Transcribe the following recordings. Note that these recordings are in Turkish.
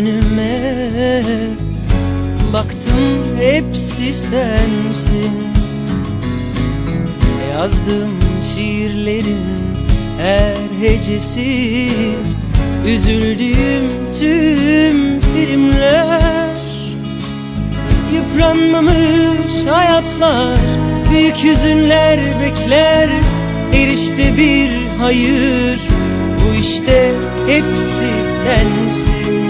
önüme. Baktım hepsi sensin. Yazdığım şiirlerin her hecesi. Üzüldüğüm tüm filmler. Yıpranmamış hayatlar Büyük hüzünler bekler. Erişte bir hayır Bu işte hepsi sensin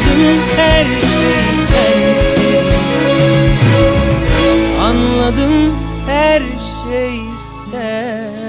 Anladım her şey sensin. Anladım her şey sen